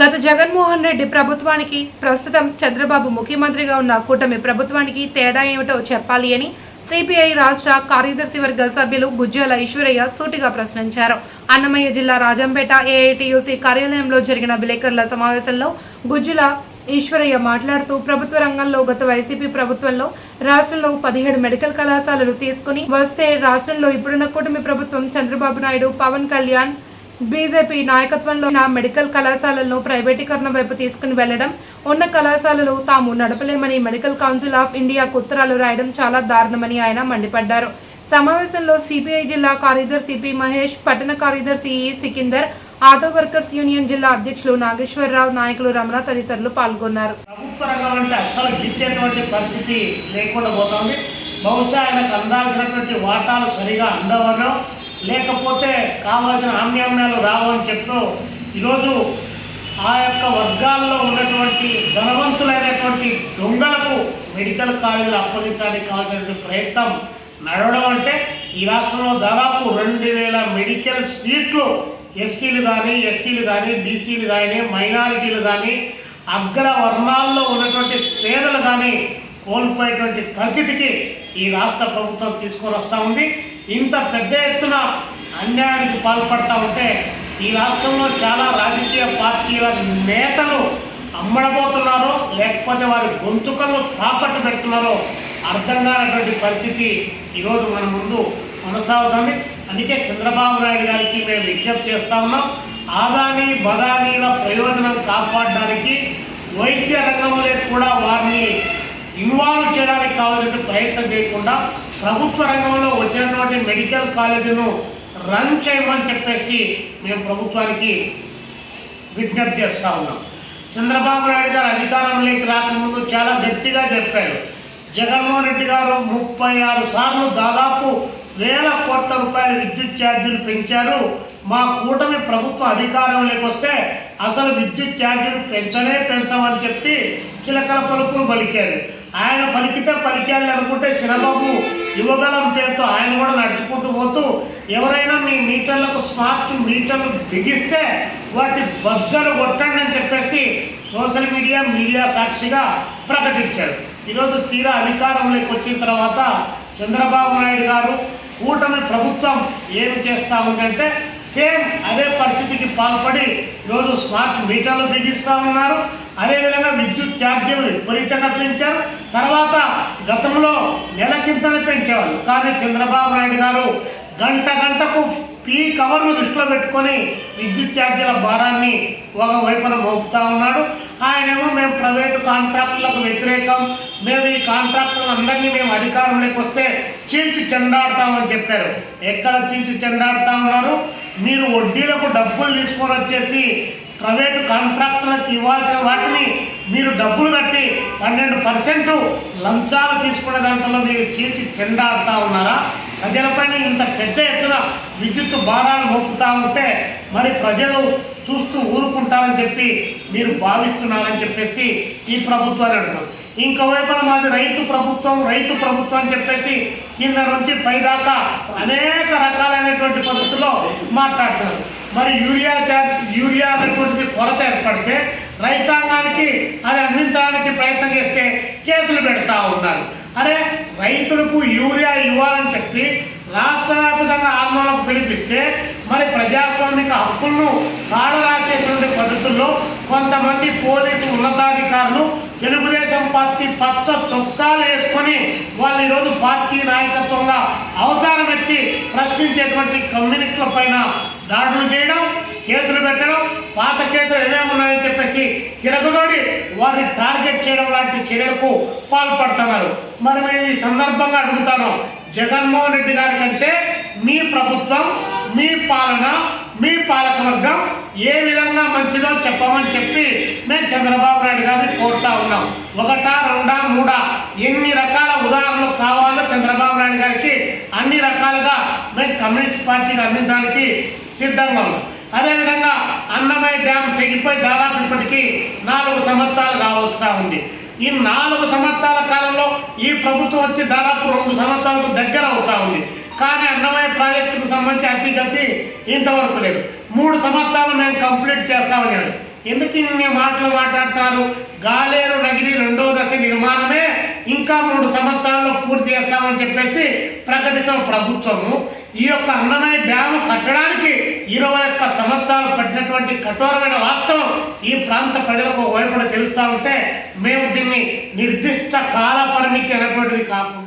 గత జగన్మోహన్ రెడ్డి ప్రభుత్వానికి ప్రస్తుతం చంద్రబాబు ముఖ్యమంత్రిగా ఉన్న కూటమి ప్రభుత్వానికి తేడా ఏమిటో చెప్పాలి అని సిపిఐ రాష్ట్ర కార్యదర్శి వర్గ సభ్యులు గుజ్జల ఈశ్వరయ్య సూటిగా ప్రశ్నించారు. అన్నమయ్య జిల్లా రాజంపేట ఏఐటియుసి కార్యాలయంలో జరిగిన విలేకరుల సమావేశంలో గుజ్జుల ఈశ్వరయ్య మాట్లాడుతూ ప్రభుత్వ రంగంలో గత వైసీపీ ప్రభుత్వంలో రాష్ట్రంలో పదిహేడు మెడికల్ కళాశాలలు తీసుకుని వస్తే రాష్ట్రంలో ఇప్పుడున్న కూటమి ప్రభుత్వం చంద్రబాబు నాయుడు పవన్ కళ్యాణ్ బీజేపీ నాయకత్వంలో నా మెడికల్ కళాశాలలను ప్రైవేటీకరణ వైపు తీసుకుని వెళ్ళడం ఉన్న కళాశాలలు తాము నడపలేమని మెడికల్ కౌన్సిల్ ఆఫ్ ఇండియాకు ఉత్తరాలు రాయడం చాలా దారుణమని ఆయన మండిపడ్డారు. సమావేశంలో సిపిఐ జిల్లా కార్యదర్శి పి మహేష్ పట్టణ కార్యదర్శి ఈ సికిందర్ ఆటో వర్కర్స్ యూనియన్ జిల్లా అధ్యక్షులు నాగేశ్వరరావు నాయకులు రమణ తదితరులు పాల్గొన్నారు. ప్రభుత్వ రంగం అంటే అస్సలు గిట్టేటువంటి పరిస్థితి లేకుండా పోతుంది. బహుశా ఆయనకు అందాల్సినటువంటి వాటాలు సరిగా అందవడం లేకపోతే కావాల్సిన ఆమ్యామ్యాలు రావని చెప్తూ ఈరోజు ఆ యొక్క వర్గాల్లో ఉన్నటువంటి ధనవంతులైనటువంటి దొంగలకు మెడికల్ కాలేజీలు అప్పగించడానికి కావాల్సినటువంటి ప్రయత్నం నడవడం అంటే ఈ రాష్ట్రంలో దాదాపు రెండు వేల మెడికల్ సీట్లు ఎస్సీలు కానీ ఎస్టీలు కానీ బీసీలు కానీ మైనారిటీలు కానీ అగ్ర వర్ణాల్లో ఉన్నటువంటి పేదలు కానీ కోల్పోయేటువంటి పరిస్థితికి ఈ రాష్ట్ర ప్రభుత్వం తీసుకొని వస్తూ ఉంది. ఇంత పెద్ద ఎత్తున అన్యాయానికి పాల్పడతా ఉంటే ఈ రాష్ట్రంలో చాలా రాజకీయ పార్టీల నేతలు అమ్మడబోతున్నారో లేకపోతే వారి గొంతుకను తాకట్టు పెడుతున్నారో అర్థం కానటువంటి పరిస్థితి ఈరోజు మన ముందు కొనసాగుతుంది. అందుకే చంద్రబాబు నాయుడు గారికి మేము విజ్ఞప్తి చేస్తా ఉన్నాం. ఆదాని బదానీల ప్రయోజనం కాపాడడానికి వైద్య రంగంలో కూడా వారిని ఇన్వాల్వ్ చేయడానికి కావాల్సిన ప్రయత్నం చేయకుండా ప్రభుత్వ రంగంలో వచ్చినటువంటి మెడికల్ కాలేజీను రన్ చేయమని చెప్పేసి మేము ప్రభుత్వానికి విజ్ఞప్తి చేస్తూ ఉన్నాం. చంద్రబాబు నాయుడు గారు అధికారంలోకి రాకముందు చాలా గట్టిగా చెప్పారు. జగన్మోహన్ రెడ్డి గారు ముప్పై ఆరు సార్లు దాదాపు వేల కోట్ల రూపాయల విద్యుత్ ఛార్జీలు పెంచారు. మా కూటమి ప్రభుత్వం అధికారంలోకి వస్తే అసలు విద్యుత్ ఛార్జీలు పెంచనే పెంచమని చెప్పి చిలకల పలుకులు పలికారు. ఆయన పలికితే పలికాలి అనుకుంటే చిరబాబు యువగలం పేరుతో ఆయన కూడా నడుచుకుంటూ పోతూ ఎవరైనా మీ మీటర్లకు స్మార్ట్ మీటర్లు బిగిస్తే వాటి బద్దలు కొట్టండి అని చెప్పేసి సోషల్ మీడియా మీడియా సాక్షిగా ప్రకటించారు. ఈరోజు తీరా అధికారంలోకి వచ్చిన తర్వాత చంద్రబాబు నాయుడు గారు కూటమి ప్రభుత్వం ఏం చేస్తా ఉందంటే సేమ్ అదే పరిస్థితికి పాల్పడి ఈరోజు స్మార్ట్ మీటర్లు బిగిస్తూ ఉన్నారు. అదేవిధంగా విద్యుత్ ఛార్జీలు విపరీతంగా పెంచారు. తర్వాత గతంలో నెల నెలకింతనే పెంచేవాళ్ళు. కానీ చంద్రబాబు నాయుడు గారు గంట గంటకు పీ కవర్ను దృష్టిలో పెట్టుకొని విద్యుత్ ఛార్జీల భారాన్ని ఒక వైపున మోపుతా ఉన్నాడు. ఆయనేమో మేము ప్రైవేటు కాంట్రాక్టులకు వ్యతిరేకం. మేము ఈ కాంట్రాక్టులు అందరినీ మేము అధికారంలోకి వస్తే చీల్చి చెండాడతామని చెప్పారు. ఎక్కడ చీల్చి చెండాడుతా ఉన్నారు? మీరు వడ్డీలకు డబ్బులు తీసుకొని వచ్చేసి ప్రైవేటు కాంట్రాక్టర్లకు ఇవ్వాల్సిన వాటిని మీరు డబ్బులు కట్టి పన్నెండు పర్సెంట్ లంచాలు తీసుకునే దాంట్లో మీరు చీల్చి చెండాడుతూ ఉన్నారా? ప్రజలపైన ఇంత పెద్ద ఎత్తున విద్యుత్ భారాలు మోపుతా ఉంటే మరి ప్రజలు చూస్తూ ఊరుకుంటారని చెప్పి మీరు భావిస్తున్నారని చెప్పేసి ఈ ప్రభుత్వాన్ని అంటున్నారు. ఇంకోవైపున మాది రైతు ప్రభుత్వం రైతు ప్రభుత్వం అని చెప్పేసి కింద నుంచి పైదాకా అనేక రకాలైనటువంటి పద్ధతుల్లో మాట్లాడుతున్నారు. మరి యూరియా యూరియా అనేటువంటిది కొరత ఏర్పడితే రైతాంగానికి అది అందించడానికి ప్రయత్నం చేస్తే కేసులు పెడతా ఉన్నారు. అరే రైతులకు యూరియా ఇవ్వాలని చెప్పి రాష్ట్రవ్యాప్తంగా ఆందోళనకు పిలిపిస్తే మరి ప్రజాస్వామిక హక్కులను కాడరాసేటువంటి పద్ధతుల్లో కొంతమంది పోలీసు ఉన్నతాధికారులు తెలుగుదేశం పార్టీ పచ్చ చొక్కాలు వేసుకొని వాళ్ళు ఈరోజు పార్టీ నాయకత్వంగా అవతారం ఎత్తి ప్రశ్నించేటువంటి కమ్యూనిస్టుల పైన దాడులు చేయడం కేసులు పెట్టడం పాత కేసులు ఏమేమి ఉన్నాయని చెప్పేసి తిరగదోడి వారిని టార్గెట్ చేయడం లాంటి చర్యలకు పాల్పడుతున్నారు మరి మేము ఈ సందర్భంగా అడుగుతాను జగన్మోహన్ రెడ్డి గారి కంటే మీ ప్రభుత్వం మీ పాలన మీ పాలకవర్గం ఏ విధంగా మంచిదో చెప్పమని చెప్పి మేము చంద్రబాబు నాయుడు గారిని కోరుతా ఉన్నాం. ఒకటా రెండా మూడా ఎన్ని రకాల ఉదాహరణలు కావాలో చంద్రబాబు నాయుడు గారికి అన్ని రకాలుగా మేము కమ్యూనిస్ట్ పార్టీకి అందించడానికి సిద్ధంగా ఉన్నాం అదేవిధంగా అన్నమయ్య డ్యామ్ తెగిపోయి దాదాపు ఇప్పటికీ నాలుగు సంవత్సరాలు కావస్తా ఉంది. ఈ నాలుగు సంవత్సరాల కాలంలో ఈ ప్రభుత్వం వచ్చి దాదాపు రెండు సంవత్సరాలకు దగ్గర అవుతా ఉంది. కానీ అన్నమయ్య ప్రాజెక్టుకు సంబంధించి అతిగతి ఇంతవరకు లేదు. మూడు సంవత్సరాలు మేము కంప్లీట్ చేస్తామని ఎందుకు ఇన్ని మాటలు మాట్లాడతారు? గాలేరు నగిరి రెండో దశ నిర్మాణమే ఇంకా మూడు సంవత్సరాల్లో పూర్తి చేస్తామని చెప్పేసి ప్రకటించిన ప్రభుత్వము. ఈ యొక్క అన్నమయ్య డ్యాము కట్టడానికి ఇరవై ఒక్క సంవత్సరాలు పట్టినటువంటి కఠోరమైన వాస్తవం ఈ ప్రాంత ప్రజలకు వైపున తెలుస్తూ ఉంటే మేము దీన్ని నిర్దిష్ట కాల పరిమితి అనేటువంటిది కాకుండా